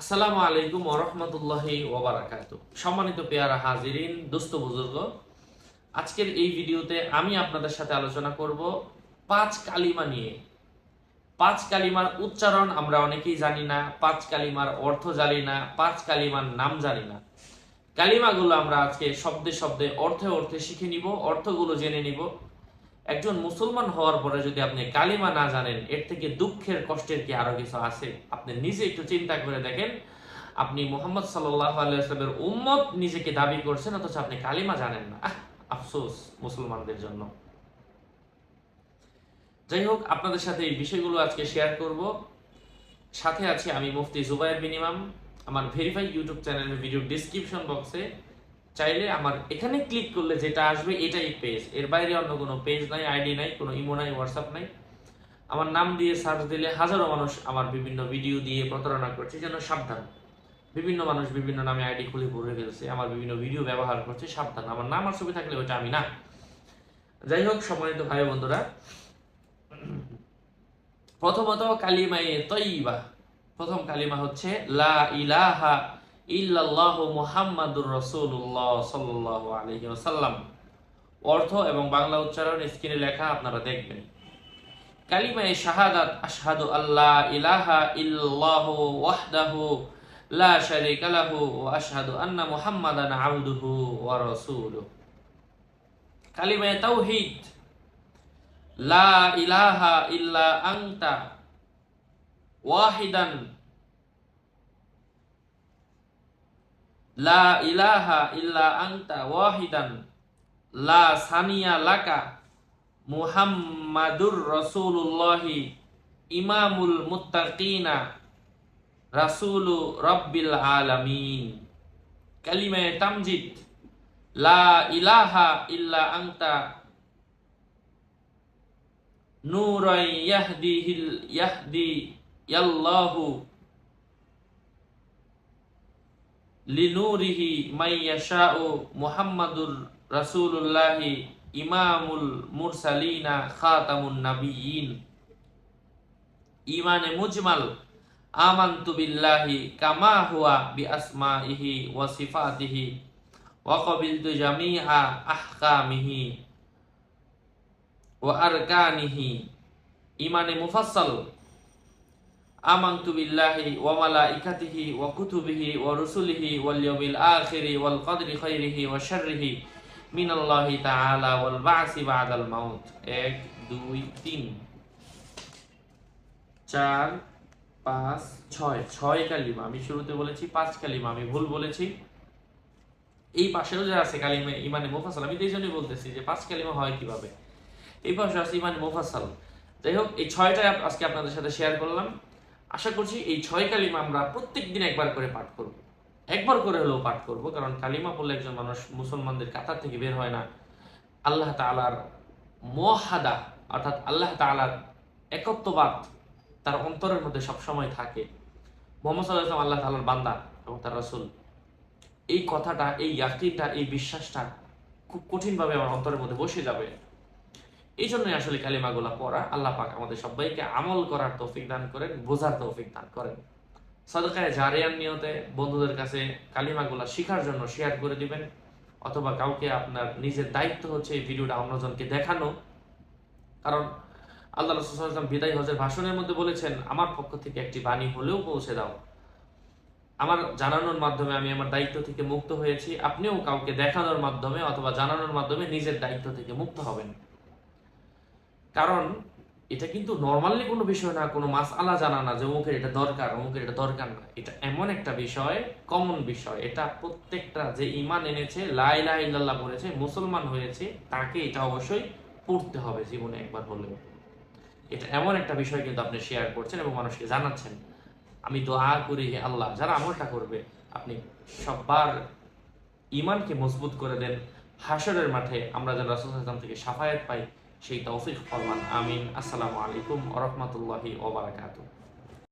আসসালামু আলাইকুম ওরহমতুল্লাহি ওবারাকাত সম্মানিত পেয়ারা হাজিরিন, দোস্ত বুজুর্গ, আজকের এই ভিডিওতে আমি আপনাদের সাথে আলোচনা করব পাঁচ কালিমা নিয়ে। পাঁচ কালিমার উচ্চারণ আমরা অনেকেই জানি না, পাঁচ কালিমার অর্থ জানি না, পাঁচ কালিমার নাম জানি না। কালিমাগুলো আমরা আজকে শব্দে শব্দে, অর্থে অর্থে শিখে নিব, অর্থগুলো জেনে নিব। একজন মুসলমান হওয়ার পরে যদি আপনি কালিমা না জানেন, এর থেকে দুঃখের, কষ্টের কি আরও কিছু আছে? আপনি নিজে একটু চিন্তা করে দেখেন। আপনি মোহাম্মদ আলাইসলামের উম্মত নিজেকে দাবি করছেন, অথচ আপনি কালিমা জানেন না। আফসোস মুসলমানদের জন্য। যাই হোক, আপনাদের সাথে এই বিষয়গুলো আজকে শেয়ার করব। সাথে আছি আমি মুফতি জুবাইর বিন ইমাম। আমার ভেরিফাই ইউটিউব চ্যানেলের ভিডিও ডিসক্রিপশন বক্সে চাইলে আমার এখানে ক্লিক করলে যেটা আসবে এটাই পেজ এর বাইরে অন্য কোনো পেজ নাই আইডি নাই, কোনো ইমো নাই হোয়াটসঅ্যাপ নাই। আমার নাম দিয়ে সার্চ দিলে হাজারো মানুষ আমার বিভিন্ন ভিডিও দিয়ে প্রতারণা করছে, যেন সাবধান। বিভিন্ন মানুষ বিভিন্ন নামে আইডি খুলে পড়ে ফেলছে, আমার বিভিন্ন ভিডিও ব্যবহার করছে, সাবধান। আমার নাম আর ছবি থাকলে ওটা আমি না। যাই হোক, সম্মানিত ভাই বন্ধুরা, প্রথমত কালিমায়ে তৈবা। প্রথম কালিমা হচ্ছে লা ইলাহা ইল্লাল্লাহ মুহাম্মাদুর রাসূলুল্লাহ সাল্লাল্লাহু আলাইহি ওয়াসাল্লাম। অর্থ এবং বাংলা উচ্চারণ স্ক্রিনে লেখা আপনারা দেখবেন। কালিমায়ে শাহাদাত, আশহাদু আল্লাহ ইলাহা ইল্লাল্লাহ ওয়াহদাহু লা শারীকা লাহু ওয়া আশহাদু আন্না মুহাম্মাদান আবদুহু ওয়া রাসূলুহু। কালিমায়ে তাওহীদ, লা ইলাহা ইল্লা আনতা ওয়াহিদান লা ইলাহা ইল্লা আনতা ওয়াহিদান লা সানিয়া লাকা মুহাম্মাদুর রাসূলুল্লাহি ইমামুল মুত্তাকিনা রাসূলু রাব্বিল আলামিন কালিমায়ে তামজিদ লা ইলাহা ইল্লা আনতা নূরাই ইয়াহদিহিল ইয়াহদি ইয়াল্লাহু লিনুরিহি মাইয়াশাউ মুহাম্মাদুর রাসূলুল্লাহি ইমামুল মুরসালিনা খাতামুন নাবিয়িন ইমানে মুজমাল, আমানতু বিল্লাহি কামা হুয়া বি আসমাইহি ওয়া সিফাতিহি ওয়া কাবিলতু জামিআ আহকামিহি ওয়া আরকানিহি। ইমানে মুফাসসাল আমানতু বিল্লাহি কুতুবিহি রুসুলিহি আমি শুরুতে বলেছি, পাঁচ কালিমা। আমি ভুল বলেছি। এই পাশেও যে আছে কালিমা ইমানে মুফাসাল আমি তো এই জন্যই বলতেছি যে পাঁচ কালিমা হয় কীভাবে? এই পাশে আছে ইমানে মুফাসাল যাই হোক, এই ছয়টাই আজকে আপনাদের সাথে শেয়ার করলাম। আশা করছি এই ছয় কালিমা আমরা প্রত্যেক দিন একবার করে পাঠ করব। একবার করে হলেও পাঠ করব, কারণ কালিমা পড়লে একজন মানুষ মুসলমানদের কাতার থেকে বের হয় না। আল্লাহ তাআলার মহাদা, অর্থাৎ আল্লাহ তাআলার একত্ববাদ তার অন্তরের মধ্যে সবসময় থাকে। মোহাম্মদ সাল্লাহ আল্লাহ তাআলার বান্দা এবং তার রাসূল। এই কথাটা, এই ইয়াকিনটা এই বিশ্বাসটা খুব কঠিনভাবে আমার অন্তরের মধ্যে বসে যাবে। এই জন্যই আসলে কালিমাগুলা পড়া। আল্লাহ পাক আমাদের সবাইকে আমল করার তৌফিক দান করেন, বোঝার তৌফিক দান করেন। সদকায় জারিয়ার নিয়তে বন্ধুদের কাছে কালিমাগুলা শেখার জন্য শেয়ার করে দিবেন। অথবা কাউকে আপনার নিজের দায়িত্ব হচ্ছে এই ভিডিওটা অন্যজনকে দেখানো। কারণ আল্লাহ রসুলাম বিদায় হজের ভাষণের মধ্যে বলেছেন, আমার পক্ষ থেকে একটি বাণী হলেও পৌঁছে দাও। আমার জানানোর মাধ্যমে আমি আমার দায়িত্ব থেকে মুক্ত হয়েছি। আপনিও কাউকে দেখানোর মাধ্যমে অথবা জানানোর মাধ্যমে নিজের দায়িত্ব থেকে মুক্ত হবেন। কারণ এটা কিন্তু নর্মালি কোনো বিষয় না, কোনো মাস আলা জানা না যে অমুকের এটা দরকার, অমুকের এটা দরকার না। এটা এমন একটা বিষয় কমন বিষয়। এটা প্রত্যেকটা যে ইমান এনেছে লাই লাইলা ইল্লাল্লাহ পড়েছে মুসলমান হয়েছে, তাকে এটা অবশ্যই পড়তে হবে জীবনে একবার হলেও। এটা এমন একটা বিষয় কিন্তু আপনি শেয়ার করছেন এবং মানুষকে জানাচ্ছেন। আমি দোয়া করি হে আল্লাহ, যারা আমলটা করবে, আপনি সবার ইমানকে মজবুত করে দেন। হাসরের মাঠে আমরা যেন রাসুল থেকে সাফায়াত পাই। সেই তৌফিক ফরমান আমিন। আসসালামু আলাইকুম ওরহমতুল্লাহি ওবারাকাতুহ।